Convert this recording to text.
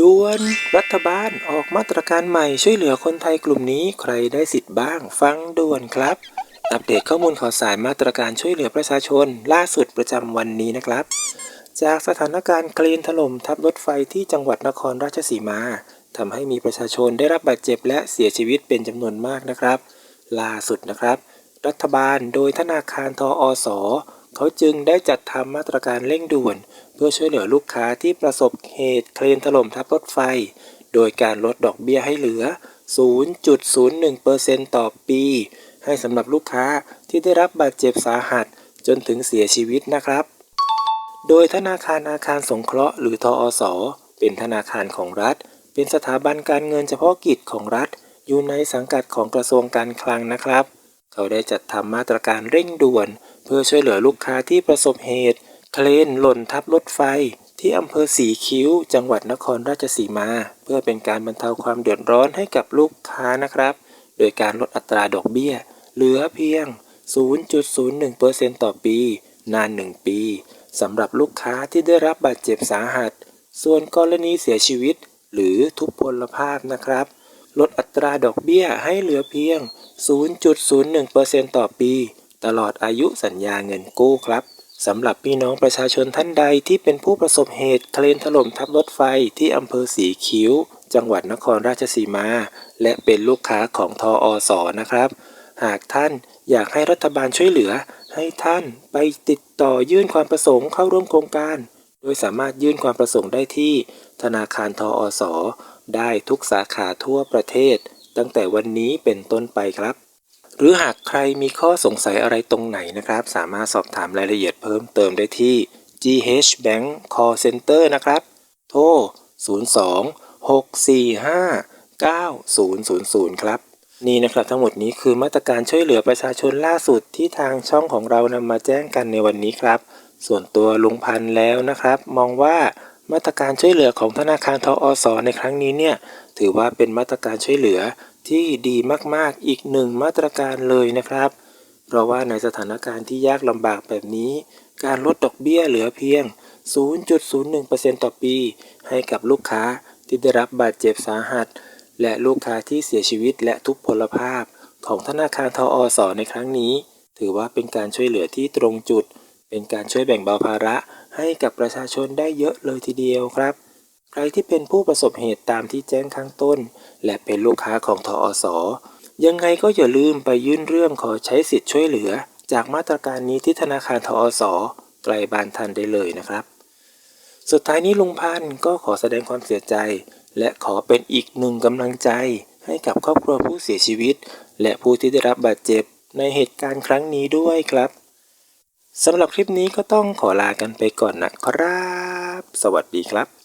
ด่วน รัฐบาลออกมาตรการใหม่ช่วยเหลือคนไทยกลุ่มนี้ใครได้สิทธิ์บ้าง ฟังด่วนครับ อัปเดตข้อมูลข่าวสารมาตรการช่วยเหลือประชาชน ล่าสุดประจำวันนี้นะครับ จากสถานการณ์คลนถล่มทับรถไฟที่จังหวัดนครราชสีมาทำให้มีประชาชนได้รับบาดเจ็บและเสียชีวิตเป็นจำนวนมากนะครับ ล่าสุดนะครับ รัฐบาลโดยธนาคารทออส เขาจึงได้จัดทำมาตรการเร่งด่วน เพื่อช่วยเหลือลูกค้าที่ประสบเหตุเคลนถล่มทับรถไฟ โดยการลดดอกเบี้ยให้เหลือ 0.01%ต่อปี ให้สำหรับลูกค้าที่ได้รับบาดเจ็บสาหัสจนถึงเสียชีวิตนะครับ โดยธนาคารอาคารสงเคราะห์หรือทออสเป็นธนาคารของรัฐ เป็นสถาบันการเงินเฉพาะกิจของรัฐ อยู่ในสังกัดของกระทรวงการคลังนะครับ เขาได้จัดทำมาตรการเร่งด่วน พื่อช่วยเหลือลูกค้าที่ประสบเหตุ เคลนหล่นทับรถไฟ ที่อำเภอสีคิ้ว จังหวัดนครราชสีมา เพื่อเป็นการบรรเทาความเดือดร้อนให้กับลูกค้านะครับ โดยการลดอัตราดอกเบี้ย เหลือเพียง 0.01%ต่อปี นาน 1 ปีสำหรับลูกค้าที่ได้รับบาดเจ็บสาหัส ส่วนกรณีเสียชีวิต หรือทุพพลภาพนะครับ ลดอัตราดอกเบี้ยให้เหลือเพียง 0.01%ต่อปี ตลอดอายุสัญญาเงินกู้ครับสำหรับพี่น้องประชาชนท่านใดที่เป็นผู้ประสบเหตุเคลนถล่มทับรถไฟที่อำเภอสีคิ้ว จังหวัดนครราชสีมา และเป็นลูกค้าของทออสอนะครับ หากท่านอยากให้รัฐบาลช่วยเหลือ ให้ท่านไปติดต่อยื่นความประสงค์เข้าร่วมโครงการ โดยสามารถยื่นความประสงค์ได้ที่ ธนาคารทออสอได้ทุกสาขาทั่วประเทศ ตั้งแต่วันนี้เป็นต้นไปครับ หรือหากใครมีข้อสงสัยอะไรตรงไหนนะครับ สามารถสอบถามรายละเอียดเพิ่มเติมได้ที่ GH Bank Call Center นะครับ โทร 02 645 9000 ครับ นี่นะครับทั้งหมดนี้คือมาตรการช่วยเหลือประชาชนล่าสุดที่ทางช่องของเรานำมาแจ้งกันในวันนี้ครับ ส่วนตัวลุงพันธ์แล้วนะครับ มองว่ามาตรการช่วยเหลือของธนาคารทออสในครั้งนี้เนี่ยถือว่าเป็นมาตรการช่วยเหลือ ที่ดีมากๆอีกหนึ่งมาตรการเลยนะครับ เพราะว่าในสถานการณ์ที่ยากลำบากแบบนี้ การลดดอกเบี้ยเหลือเพียง 0.01%ต่อปี ให้กับลูกค้าที่ได้รับบาดเจ็บสาหัส และลูกค้าที่เสียชีวิตและทุพพลภาพ ของธนาคารทออสในครั้งนี้ ถือว่าเป็นการช่วยเหลือที่ตรงจุด เป็นการช่วยแบ่งเบาภาระให้กับประชาชนได้เยอะเลยทีเดียวครับ ใครที่เป็นผู้ประสบเหตุตามที่แจ้งข้างต้น และเป็นลูกค้าของทออสยังไงก็อย่าลืมไปยื่นเรื่องขอใช้สิทธิ์ช่วยเหลือ จากมาตรการนี้ที่ธนาคารทออสไกลบ้านทันได้เลยนะครับ สุดท้ายนี้ลุงพันธ์ก็ขอแสดงความเสียใจ และขอเป็นอีกหนึ่งกำลังใจให้กับครอบครัวผู้เสียชีวิต และผู้ที่ได้รับบาดเจ็บในเหตุการณ์ครั้งนี้ด้วยครับสำหรับคลิปนี้ก็ต้องขอลากันไปก่อนนะครับ สวัสดีครับ